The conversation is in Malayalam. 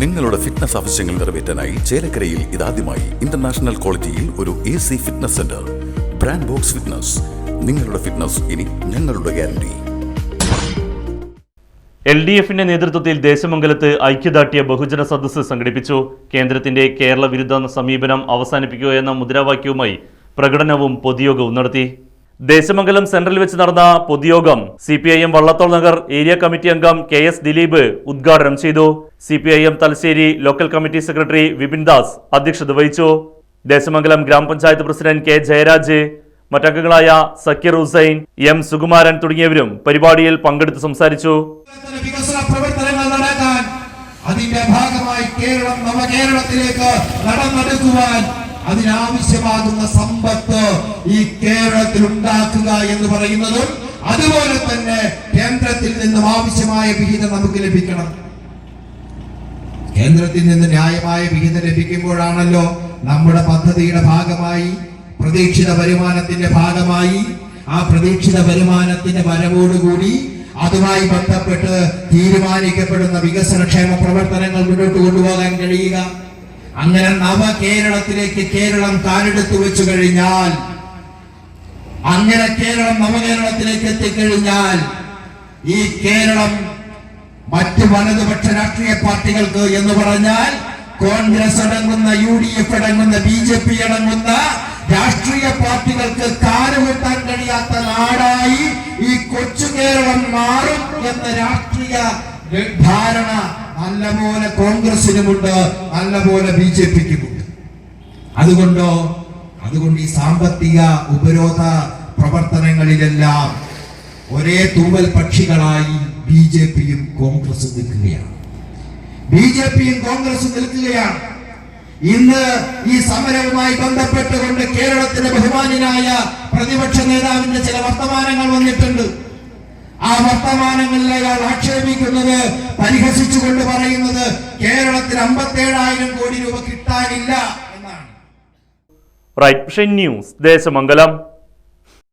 നിങ്ങളുടെ ഫിറ്റ്നസ് ആവശ്യങ്ങൾ നിറവേറ്റാനായി ചേലക്കരയിൽ ഇതാദ്യമായി ഇന്റർനാഷണൽ ക്വാളിറ്റിയിൽ ഒരു A C fitness centre brand box fitness നിങ്ങളുടെ ഫിറ്റ്നസ് ഇനി ഞങ്ങളുടെ ഗ്യാരണ്ടി എൽ ഡി എഫിന്റെ നേതൃത്വത്തിൽ ദേശമംഗലത്ത് ഐക്യദാർഢ്യ ബഹുജന സദസ്സ് സംഘടിപ്പിച്ചു. കേന്ദ്രത്തിന്റെ കേരള വിരുദ്ധ സമീപനം അവസാനിപ്പിക്കുക എന്ന മുദ്രാവാക്യവുമായി പ്രകടനവും പൊതുയോഗവും നടത്തി. ദേശമംഗലം സെൻട്രൽ വെച്ച് നടന്ന പൊതുയോഗം C P I M Vallathol Nagar area committee അംഗം കെ എസ് ദിലീപ് ഉദ്ഘാടനം ചെയ്തു. C P I M Thalassery local committee secretary Vipin Das അധ്യക്ഷത വഹിച്ചു. ദേശമംഗലം ഗ്രാമപഞ്ചായത്ത് പ്രസിഡന്റ് കെ ജയരാജ് മറ്റംഗങ്ങളായ സക്കീർ ഹുസൈൻ എം സുകുമാരൻ തുടങ്ങിയവരും പരിപാടിയിൽ പങ്കെടുത്ത് സംസാരിച്ചു. അതിന്റെ ഭാഗമായി കേരളം നവകേരളത്തിലേക്ക് നടന്നെടുക്കുവാൻ അതിനാവശ്യമാകുന്ന സമ്പത്ത് ഈ കേരളത്തിൽ ഉണ്ടാക്കുക എന്ന് പറയുന്നതും അതുപോലെ തന്നെ കേന്ദ്രത്തിൽ നിന്നും ആവശ്യമായ വിഹിതം നമുക്ക് ലഭിക്കണം. കേന്ദ്രത്തിൽ നിന്ന് ന്യായമായ വിഹിതം ലഭിക്കുമ്പോഴാണല്ലോ നമ്മുടെ പദ്ധതിയുടെ ഭാഗമായി പ്രതീക്ഷിത വരുമാനത്തിന്റെ ഭാഗമായി ആ പ്രതീക്ഷിത വരുമാനത്തിന്റെ വരവോടുകൂടി അതുമായി ബന്ധപ്പെട്ട് തീരുമാനിക്കപ്പെടുന്ന വികസനക്ഷേമ പ്രവർത്തനങ്ങൾ മുന്നോട്ട് കൊണ്ടുപോകാൻ കഴിയുക. അങ്ങനെ നവ കേരളത്തിലേക്ക് കേരളം കാലെടുത്തു വെച്ചു കഴിഞ്ഞാൽ അങ്ങനെ കേരളം നവകേരളത്തിലേക്ക് എത്തിക്കഴിഞ്ഞാൽ ഈ കേരളം മറ്റ് വലതുപക്ഷ രാഷ്ട്രീയ പാർട്ടികൾക്ക് എന്ന് പറഞ്ഞാൽ കോൺഗ്രസ് അടങ്ങുന്ന യു ഡി എഫ് അടങ്ങുന്ന ബി ജെ പി അടങ്ങുന്ന രാഷ്ട്രീയ പാർട്ടികൾക്ക് കാലുവെട്ടാൻ കഴിയാത്ത നാടായി ഈ കൊച്ചു കേരളം മാറും എന്ന രാഷ്ട്രീയ ധാരണ നല്ലപോലെ കോൺഗ്രസിനുമുണ്ട് നല്ലപോലെ ബി ജെ പിക്കുമുണ്ട്. അതുകൊണ്ടോ? അതുകൊണ്ട് ഈ സാമ്പത്തിക ഉപരോധ പ്രവർത്തനങ്ങളിലെല്ലാം ഒരേ തൂവൽ പക്ഷികളായി ബി ജെ പിയും കോൺഗ്രസും നിൽക്കുകയാണ്. ബി ജെ പിയും കോൺഗ്രസും നിൽക്കുകയാണ്. ഇന്ന് ഈ സമരവുമായി ബന്ധപ്പെട്ടുകൊണ്ട് കേരളത്തിന്റെ ബഹുമാനായ പ്രതിപക്ഷ നേതാവിന്റെ ചില വർത്തമാനങ്ങൾ വന്നിട്ടുണ്ട്. ആ വർത്തമാനങ്ങളിൽ അയാൾ ആക്ഷേപിക്കുന്നത് പരിഹസിച്ചുകൊണ്ട് പറയുന്നത് കേരളത്തിൽ അമ്പത്തേഴായിരം കോടി രൂപ കിട്ടാനില്ല എന്നാണ്. Right news Deshamangalam.